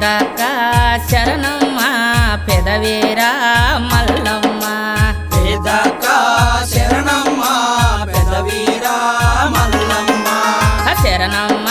పెద్దక్క శరణమ్మ పెదవేరా మల్లమ్మ. పెద్దక్క శరణమ్మ పెదవీరా మల్లమ్మ. శరణమ్మ